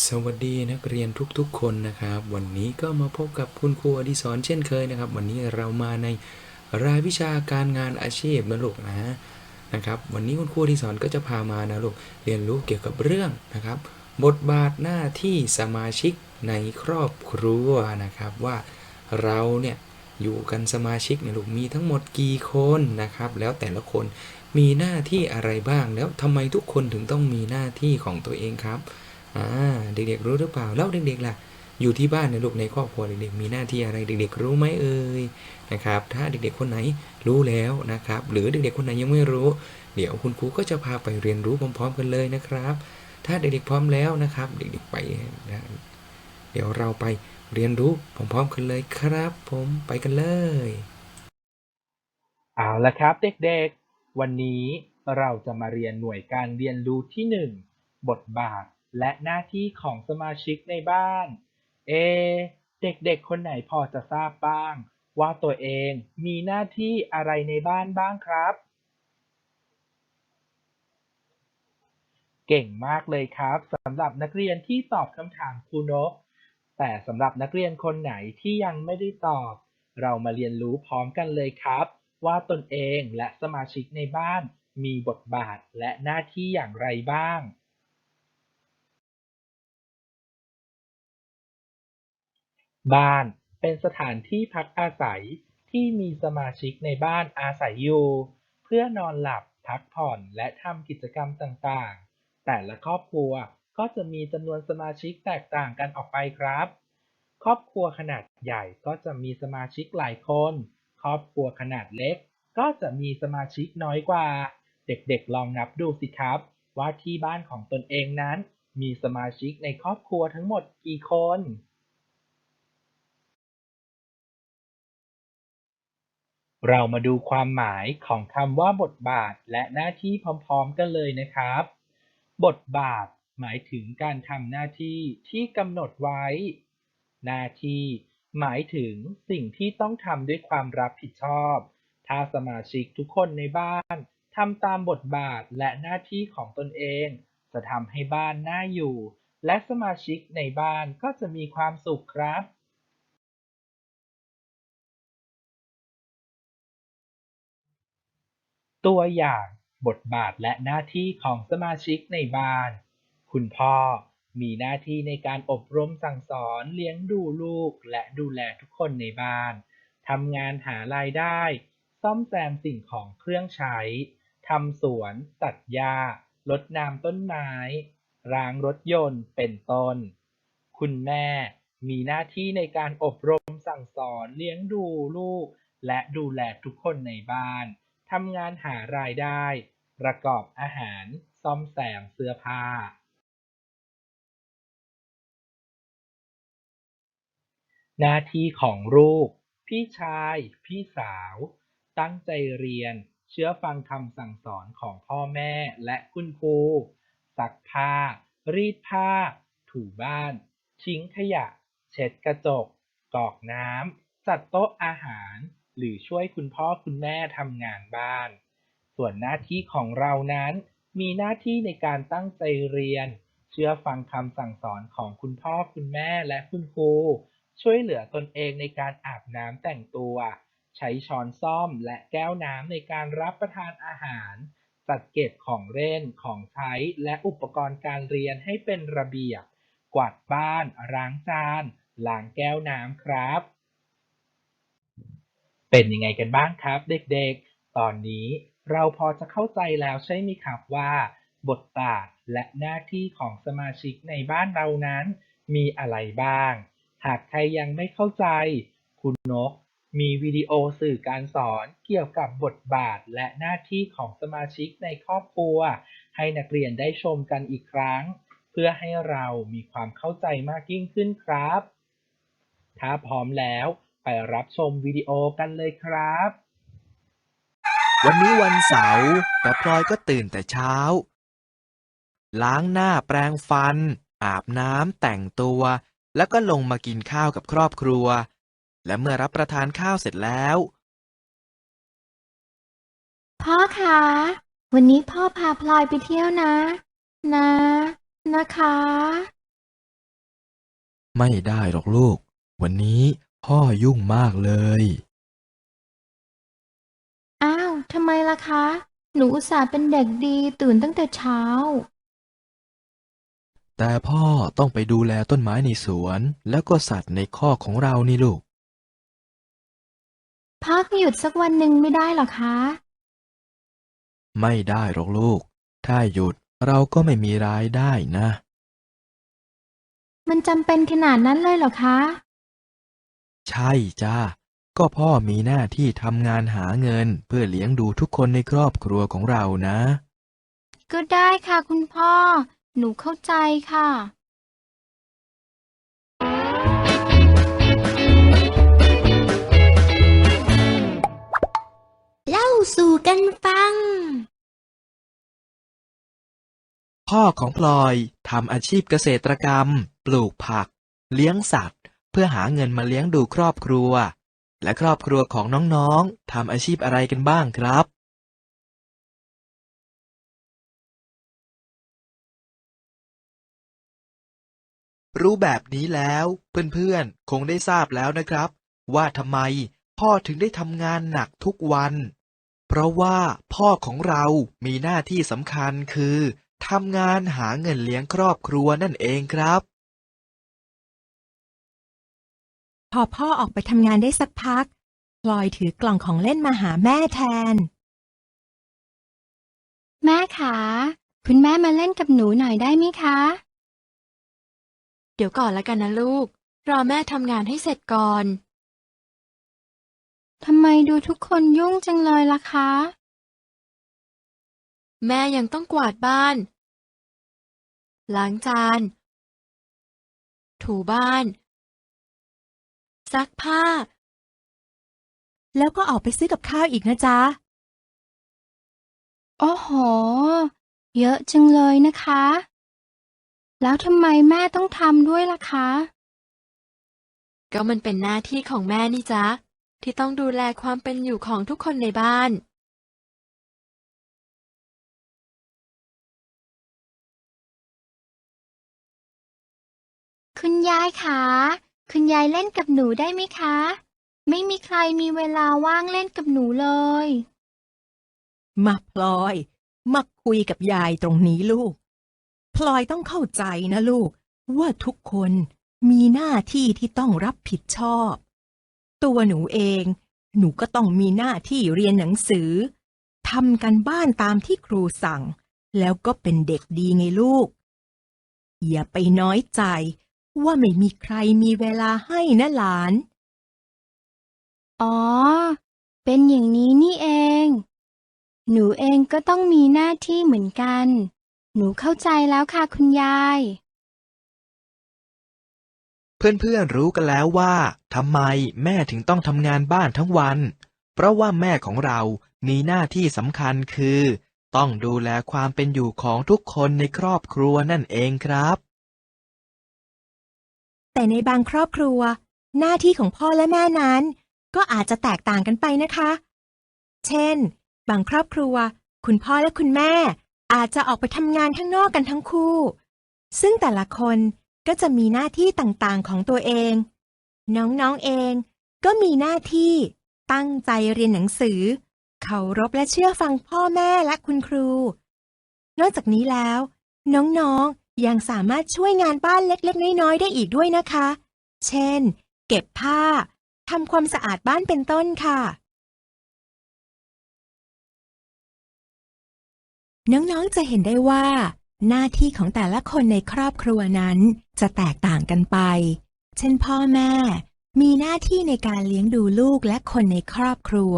สวัสดีนักเรียนทุกๆคนนะครับ วันนี้ก็มาพบกับคุณครูอดิศรเช่นเคยนะครับ วันนี้เรามาในรายวิชาการงานอาชีพนะลูกนะนะครับ วันนี้คุณครูอดิศรก็จะพามานะลูกเรียนรู้เกี่ยวกับเรื่องนะครับ บทบาทหน้าที่สมาชิกในครอบครัวนะครับว่าเราเนี่ยอยู่กันสมาชิกเนี่ยลูกมีทั้งหมดกี่คนนะครับ แล้วแต่ละคนมีหน้าที่อะไรบ้างแล้วทำไมทุกคนถึงต้องมีหน้าที่ของตัวเองครับ อ่าเด็กๆรู้หรือเปล่าแล้วเด็กๆล่ะอยู่ที่บ้านในลูกในครอบครัวเด็กๆมีหน้าที่อะไรเด็กๆรู้ไหมเอ่ยนะครับ ถ้าเด็กๆคนไหนรู้แล้วนะครับ หรือเด็กๆคนไหนยังไม่รู้ เดี๋ยวคุณครูก็จะพาไปเรียนรู้พร้อม ๆ กันเลยนะครับ ถ้าเด็กๆพร้อมแล้วนะครับ เด็กๆไปนะเดี๋ยวเราไปเรียนรู้พร้อมๆกันเลยครับ ผมไปกันเลยเอาละครับเด็กๆ วันนี้เราจะมาเรียนหน่วยการเรียนรู้ที่ 1 บทบาท และหน้าที่ของสมาชิกในบ้าน เอะเด็กๆ คนไหนพอจะทราบบ้าง ว่าตัวเองมีหน้าที่อะไรในบ้านบ้างครับ เก่งมากเลยครับสำหรับนักเรียนที่ตอบคำถามครูนก แต่สำหรับนักเรียนคนไหนที่ยังไม่ได้ตอบ เรามาเรียนรู้พร้อมกันเลยครับ ว่าตนเองและสมาชิกในบ้านมีบทบาทและหน้าที่อย่างไรบ้าง บ้าน เป็นสถานที่พักอาศัยที่มีสมาชิกในบ้านอาศัยอยู่ เพื่อนอนหลับ พักผ่อน และทำกิจกรรมต่างๆ แต่ละครอบครัวก็จะมีจำนวนสมาชิกแตกต่างกันออกไปครับ ครอบครัวขนาดใหญ่ก็จะมีสมาชิกหลายคน ครอบครัวขนาดเล็ก ก็จะมีสมาชิกน้อยกว่า เด็กๆลองนับดูสิครับ ว่าที่บ้านของตนเองนั้น มีสมาชิกในครอบครัวทั้งหมดกี่คน เรามาดูความหมายของคำว่าบทบาทและหน้าที่พร้อมๆกันเลยนะครับ บทบาทหมายถึงการทำหน้าที่ที่กำหนดไว้ หน้าที่หมายถึงสิ่งที่ต้องทำด้วยความรับผิดชอบ ถ้าสมาชิกทุกคนในบ้านทำตามบทบาทและหน้าที่ของตนเอง จะทำให้บ้านน่าอยู่ และสมาชิกในบ้านก็จะมีความสุขครับ ตัวอย่างบทบาทและหน้าที่ของสมาชิกในบ้าน คุณพ่อมีหน้าที่ในการอบรมสั่งสอนเลี้ยงดูลูกและดูแลทุกคนในบ้าน ทำงานหารายได้ ซ่อมแซมสิ่งของเครื่องใช้ ทำสวน ตัดหญ้ารดน้ำต้นไม้ล้างรถยนต์ เป็นต้น คุณแม่มีหน้าที่ในการอบรมสั่งสอนเลี้ยงดูลูก และดูแลทุกคนในบ้าน ทำงานหารายได้ ประกอบอาหาร ซ่อมแซมเสื้อผ้า หน้าที่ของลูก พี่ชาย พี่สาว ตั้งใจเรียน เชื่อฟังคำสั่งสอนของพ่อแม่และคุณครูซักผ้า รีดผ้า ถูบ้าน ทิ้งขยะ เช็ดกระจก กรอกน้ำ จัดโต๊ะอาหาร หรือช่วยคุณพ่อคุณแม่ทำงานบ้าน ส่วนหน้าที่ของเรานั้น มีหน้าที่ในการตั้งใจเรียน เชื่อฟังคำสั่งสอนของคุณพ่อคุณแม่และคุณครู ช่วยเหลือตนเองในการอาบน้ำแต่งตัว ใช้ช้อนซ่อมและแก้วน้ำในการรับประทานอาหาร จัดเก็บของเล่นของใช้และอุปกรณ์การเรียนให้เป็นระเบียบ กวาดบ้าน ล้างจาน ล้างแก้วน้ำครับ เป็นยังไงกันบ้างครับเด็กๆ ตอนนี้เราพอจะเข้าใจแล้วใช่ไหมครับว่า บทบาทและหน้าที่ของสมาชิกในบ้านเรานั้น มีอะไรบ้าง หากใครยังไม่เข้าใจ คุณนก มีวิดีโอสื่อการสอนเกี่ยวกับบทบาทและหน้าที่ของสมาชิกในครอบครัว ให้นักเรียนได้ชมกันอีกครั้ง เพื่อให้เรามีความเข้าใจมากยิ่งขึ้นครับ ถ้าพร้อมแล้ว ไปรับชมวิดีโอกันเลยครับ วันนี้วันเสาร์แต่พลอยก็ตื่นแต่เช้า ล้างหน้าแปรงฟัน อาบน้ำแต่งตัว แล้วก็ลงมากินข้าวกับครอบครัว และเมื่อรับประทานข้าวเสร็จแล้ว พ่อคะ วันนี้พ่อพาพลอยไปเที่ยวนะ นะ นะคะ ไม่ได้หรอกลูก วันนี้ พ่อยุ่งมากเลย อ้าวทำไมล่ะคะ หนูอุตส่าห์เป็นเด็กดีตื่นตั้งแต่เช้า แต่พ่อต้องไปดูแลต้นไม้ในสวนแล้วก็สัตว์ในคอกของเรานี่ลูก พักหยุดสักวันหนึ่งไม่ได้หรอคะ ไม่ได้หรอกลูก ถ้าหยุดเราก็ไม่มีรายได้นะ มันจำเป็นขนาดนั้นเลยเหรอคะ ใช่จ้า ก็พ่อมีหน้าที่ทำงานหาเงินเพื่อเลี้ยงดูทุกคนในครอบครัวของเรานะ ก็ได้ค่ะคุณพ่อ หนูเข้าใจค่ะ เล่าสู่กันฟัง พ่อของพลอยทำอาชีพเกษตรกรรม ปลูกผัก เลี้ยงสัตว์ เพื่อหาเงินมาเลี้ยงดูครอบครัว และครอบครัวของน้องๆทำอาชีพอะไรกันบ้างครับ รู้แบบนี้แล้วเพื่อนๆ คงได้ทราบแล้วนะครับ ว่าทำไมพ่อถึงได้ทำงานหนักทุกวัน เพราะว่าพ่อของเรามีหน้าที่สำคัญคือทำงานหาเงินเลี้ยงครอบครัวนั่นเองครับ พอพ่อออกไปทำงานได้สักพัก พลอยถือกล่องของเล่นมาหาแม่แทน แม่คะคุณแม่มาเล่นกับหนูหน่อยได้ไหมคะ เดี๋ยวก่อนละกันนะลูก รอแม่ทำงานให้เสร็จก่อน ทำไมดูทุกคนยุ่งจังเลยล่ะคะ แม่ยังต้องกวาดบ้าน ล้างจาน ถูบ้าน ซักผ้า แล้วก็ออกไปซื้อกับข้าวอีกนะจ๊ะ โอ้โห เยอะจังเลยนะคะ แล้วทำไมแม่ต้องทำด้วยล่ะคะ ก็มันเป็นหน้าที่ของแม่นี่จ๊ะ ที่ต้องดูแลความเป็นอยู่ของทุกคนในบ้านคุณยายคะ คุณยายเล่นกับหนูได้ไหมคะ ไม่มีใครมีเวลาว่างเล่นกับหนูเลย มาพลอย มาคุยกับยายตรงนี้ลูก พลอยต้องเข้าใจนะลูก ว่าทุกคนมีหน้าที่ที่ต้องรับผิดชอบ ตัวหนูเอง หนูก็ต้องมีหน้าที่เรียนหนังสือทำกันบ้านตามที่ครูสั่ง แล้วก็เป็นเด็กดีไงลูก อย่าไปน้อยใจ ว่าไม่มีใครมีเวลาให้นะหลาน อ๋อ เป็นอย่างนี้นี่เอง หนูเองก็ต้องมีหน้าที่เหมือนกัน หนูเข้าใจแล้วค่ะคุณยาย เพื่อนๆรู้กันแล้วว่าทำไมแม่ถึงต้องทำงานบ้านทั้งวัน เพราะว่าแม่ของเรามีหน้าที่สำคัญคือ ต้องดูแลความเป็นอยู่ของทุกคนในครอบครัวนั่นเองครับ แต่ในบางครอบครัว หน้าที่ของพ่อและแม่นั้น ก็อาจจะแตกต่างกันไปนะคะ เช่น บางครอบครัว คุณพ่อและคุณแม่ อาจจะออกไปทำงานข้างนอกกันทั้งคู่ ซึ่งแต่ละคนก็จะมีหน้าที่ต่างๆของตัวเอง น้องๆเองก็มีหน้าที่ตั้งใจเรียนหนังสือ เคารพและเชื่อฟังพ่อแม่และคุณครู นอกจากนี้แล้ว น้องๆ ยังสามารถช่วยงานบ้านเล็กๆ น้อยๆ ได้อีกด้วยนะคะ เช่น เก็บผ้า ทำความสะอาดบ้านเป็นต้นค่ะ น้องๆ จะเห็นได้ว่า หน้าที่ของแต่ละคนในครอบครัวนั้นจะแตกต่างกันไป เช่นพ่อแม่ มีหน้าที่ในการเลี้ยงดูลูกและคนในครอบครัว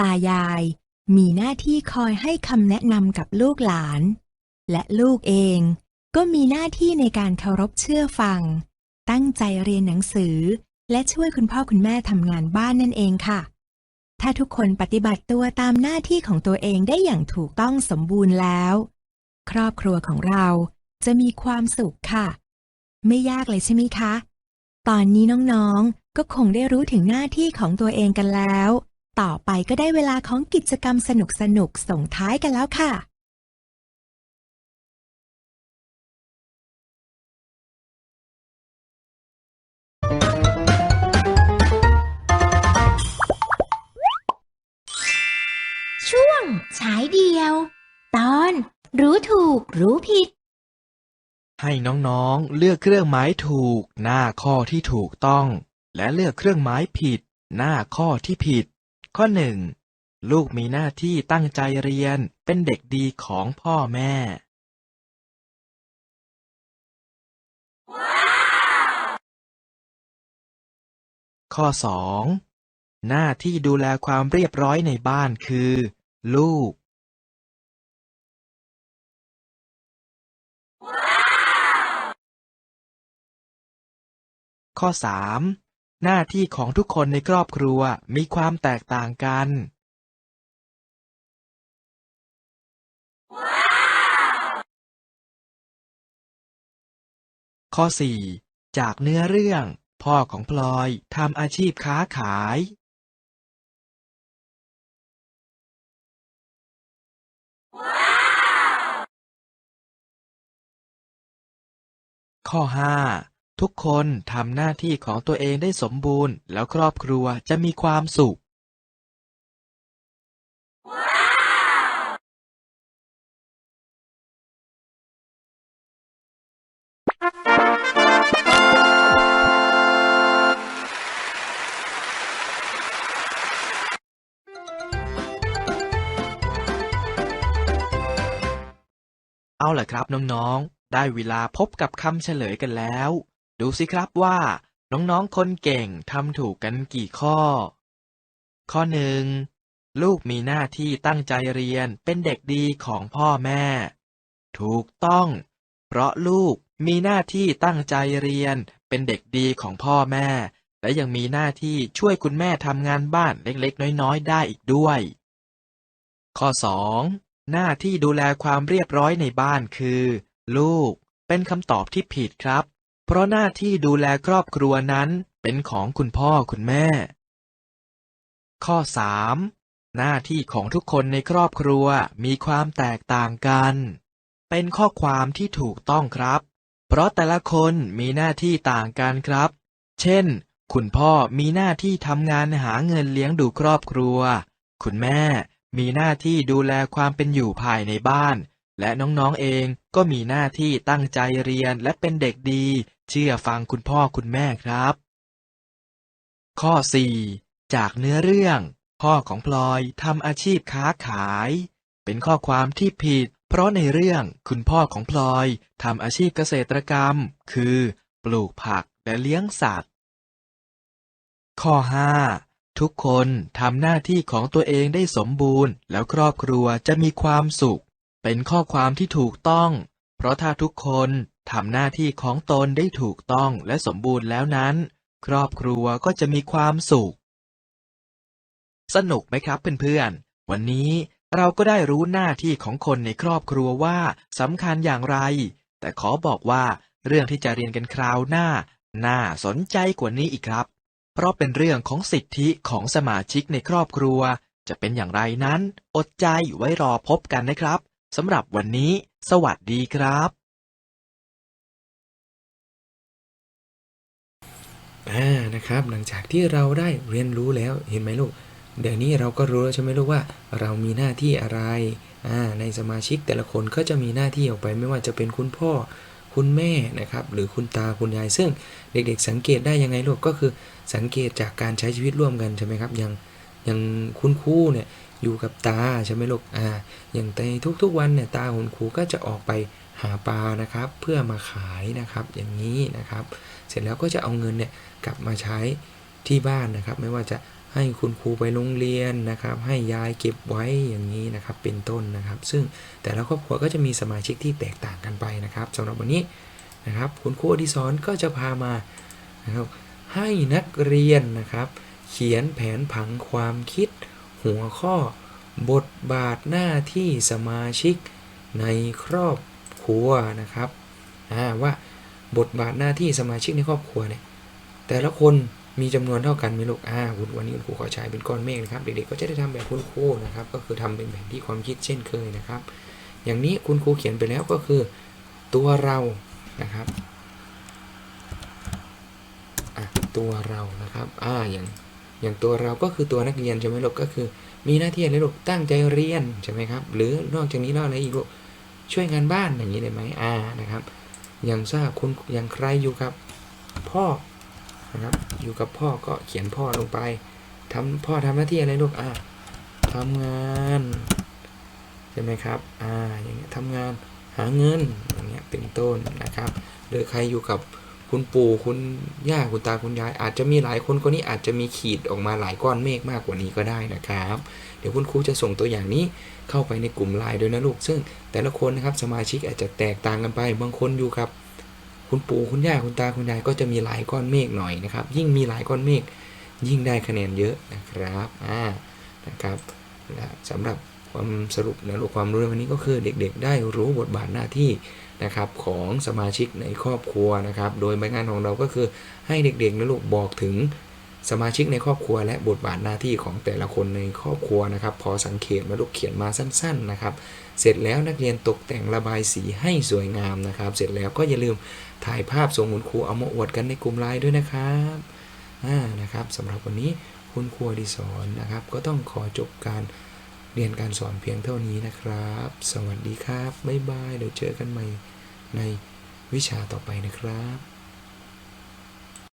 ตายาย มีหน้าที่คอยให้คำแนะนำกับลูกหลาน และลูกเอง ก็มีหน้าที่ในการเคารพเชื่อฟัง ตั้งใจเรียนหนังสือ และช่วยคุณพ่อคุณแม่ทำงานบ้านนั่นเองค่ะ ถ้าทุกคนปฏิบัติตัวตามหน้าที่ของตัวเองได้อย่างถูกต้องสมบูรณ์แล้ว ครอบครัวของเราจะมีความสุขค่ะ ไม่ยากเลยใช่ไหมคะ ตอนนี้น้องๆ ก็คงได้รู้ถึงหน้าที่ของตัวเองกันแล้ว ต่อไปก็ได้เวลาของกิจกรรมสนุกๆส่งท้ายกันแล้วค่ะ เดียว ตอนรู้ถูกรู้ผิด ให้น้องๆ เลือกเครื่องหมายถูก หน้าข้อที่ถูกต้อง และเลือกเครื่องหมายผิด หน้าข้อที่ผิด ข้อหนึ่งลูกมีหน้าที่ตั้งใจเรียนเป็นเด็กดีของพ่อแม่ ข้อสองหน้าที่ดูแลความเรียบร้อยในบ้านคือ ลูก ข้อ 3. หน้าที่ของทุกคนในครอบครัวมีความแตกต่างกัน ข้อ 4. จากเนื้อเรื่อง พ่อของพลอยทำอาชีพค้าขาย ข้อ 5 ทุกคนทำหน้าที่ของตัวเองได้สมบูรณ์ แล้วครอบครัวจะมีความสุข เอาล่ะครับน้องๆ ได้เวลาพบกับคำเฉลยกันแล้ว ดูสิครับว่า น้องๆคนเก่งทำถูกกันกี่ข้อ ข้อหนึ่งลูกมีหน้าที่ตั้งใจเรียนเป็นเด็กดีของพ่อแม่ ถูกต้อง เพราะลูกมีหน้าที่ตั้งใจเรียนเป็นเด็กดีของพ่อแม่ และยังมีหน้าที่ช่วยคุณแม่ทำงานบ้านเล็กๆ น้อยๆ ได้อีกด้วย ข้อ 2. หน้าที่ดูแลความเรียบร้อยในบ้านคือ ลูกเป็นคำตอบที่ผิดครับ เพราะหน้าที่ดูแลครอบครัวนั้นเป็นของคุณพ่อคุณแม่ ข้อ 3. หน้าที่ของทุกคนในครอบครัวมีความแตกต่างกัน เป็นข้อความที่ถูกต้องครับ เพราะแต่ละคนมีหน้าที่ต่างกันครับ เช่น คุณพ่อมีหน้าที่ทำงานหาเงินเลี้ยงดูครอบครัว คุณแม่มีหน้าที่ดูแลความเป็นอยู่ภายในบ้าน และน้องๆเองก็มีหน้าที่ตั้งใจเรียนและเป็นเด็กดี เชื่อฟังคุณพ่อคุณแม่ครับ ข้อ 4 จากเนื้อเรื่อง พ่อของพลอยทำอาชีพค้าขาย เป็นข้อความที่ผิด เพราะในเรื่องคุณพ่อของพลอยทำอาชีพเกษตรกรรม คือ ปลูกผักและเลี้ยงสัตว์ ข้อ 5ทุกคนทำหน้าที่ของตัวเองได้สมบูรณ์ แล้วครอบครัวจะมีความสุข เป็นข้อความที่ถูกต้อง เพราะถ้าทุกคนทำหน้าที่ของตนได้ถูกต้องและสมบูรณ์แล้วนั้น ครอบครัวก็จะมีความสุข สนุกไหมครับเพื่อนๆ วันนี้เราก็ได้รู้หน้าที่ของคนในครอบครัวว่าสำคัญอย่างไร แต่ขอบอกว่าเรื่องที่จะเรียนกันคราวหน้า น่าสนใจกว่านี้อีกครับ เพราะเป็นเรื่องของสิทธิของสมาชิกในครอบครัว จะเป็นอย่างไรนั้น อดใจไว้รอพบกันนะครับ สำหรับวันนี้ สวัสดีครับอ่านะครับ หลังจากที่เราได้เรียนรู้แล้วเห็นไหมลูก เดี๋ยวนี้เราก็รู้แล้วใช่ไหมลูกว่า เรามีหน้าที่อะไรอ่าในสมาชิกแต่ละคนก็จะมีหน้าที่ออกไปไม่ว่าจะเป็นคุณพ่อคุณแม่นะครับ หรือคุณตาคุณยาย ซึ่งเด็กๆ สังเกตได้ยังไงลูกก็คือสังเกตจากการใช้ชีวิตร่วมกันใช่ไหมครับอย่างอย่างคุณครูเนี่ย อยู่กับตาใช่ไหมลูกอ่าอย่างในทุกๆวันเนี่ยตาคุณครูก็จะออกไปหาปลานะครับ เพื่อมาขายนะครับอย่างนี้นะครับ เสร็จแล้วก็จะเอาเงินเนี่ยกลับมาใช้ที่บ้านนะครับ ไม่ว่าจะให้คุณครูไปโรงเรียนนะครับ ให้ยายเก็บไว้อย่างนี้นะครับ เป็นต้นนะครับ ซึ่งแต่ละครอบครัวก็จะมีสมาชิกที่แตกต่างกันไปนะครับสำหรับวันนี้นะครับ คุณครูอดิศรก็จะพามานะครับให้นักเรียนนะครับ เขียนแผนผังความคิด หัวข้อบทบาทหน้าที่สมาชิกในครอบครัวนะครับว่าบทบาทหน้าที่สมาชิกในครอบครัวเนี่ยแต่ละคนมีจำนวนเท่ากันไหมลูกอ่าคุณวันนี้คุณครูขอใช้เป็นก้อนเมฆนะครับ เด็กๆก็จะได้ทำแบบคุณครูนะครับ ก็คือทำเป็นแผนที่ความคิดเช่นเคยนะครับ อย่างนี้คุณครูเขียนไปแล้วก็คือตัวเรานะครับตัวเรานะครับอ่าอย่าง อย่างตัวเราก็คือตัวนักเรียนใช่ไหมลูกก็คือ มีหน้าที่อะไรลูกตั้งใจเรียนใช่ไหมครับหรือนอกจากนี้แล้วอะไรอีกลูกช่วยงานบ้านอย่างนี้ได้ไหมอ่านะครับ อย่างทราบคุณอย่างใครอยู่กับพ่อนะครับอยู่กับพ่อก็เขียนพ่อลงไปทำพ่อทำหน้าที่อะไรลูกอ่าทำงานใช่ไหมครับอ่าอย่างเงี้ยทำงานหาเงินอย่างเงี้ยเป็นต้นนะครับ หรือใครอยู่กับ คุณปู่คุณย่าคุณตาคุณยาย อาจจะมีหลายคนคนนี้อาจจะมีขีดออกมาหลายก้อนเมฆมากกว่านี้ก็ได้นะครับ เดี๋ยวคุณครูจะส่งตัวอย่างนี้เข้าไปในกลุ่มไลน์ด้วยนะลูก ซึ่งแต่ละคนนะครับสมาชิกอาจจะแตกต่างกันไป บางคนอยู่กับ คุณปู่คุณย่าคุณตาคุณยายก็จะมีหลายก้อนเมฆหน่อยนะครับ ยิ่งมีหลายก้อนเมฆยิ่งได้คะแนนเยอะนะครับ อ่า นะครับสำหรับ ความสรุปนะลูกความรู้ในวันนี้ก็คือเด็กๆ ได้รู้บทบาทหน้าที่นะครับของสมาชิกในครอบครัวนะครับ โดยใบงานของเราก็คือให้เด็กๆนะลูกบอกถึงสมาชิกในครอบครัว และบทบาทหน้าที่ของแต่ละคนในครอบครัวนะครับ พอสังเกตมาลูกเขียนมาสั้น ๆนะครับ เสร็จแล้วนักเรียนตกแต่งระบายสีให้สวยงามนะครับ เสร็จแล้วก็อย่าลืมถ่ายภาพส่งคุณครูเอามาอวดกันในกลุ่มไลน์ด้วยนะครับอ่านะครับสำหรับวันนี้คุณครูดิศรนะครับ ก็ต้องขอจบการ เรียนการสอนเพียงเท่านี้นะครับ สวัสดีครับ บ๊ายบาย เดี๋ยวเจอกันใหม่ในวิชาต่อไปนะครับ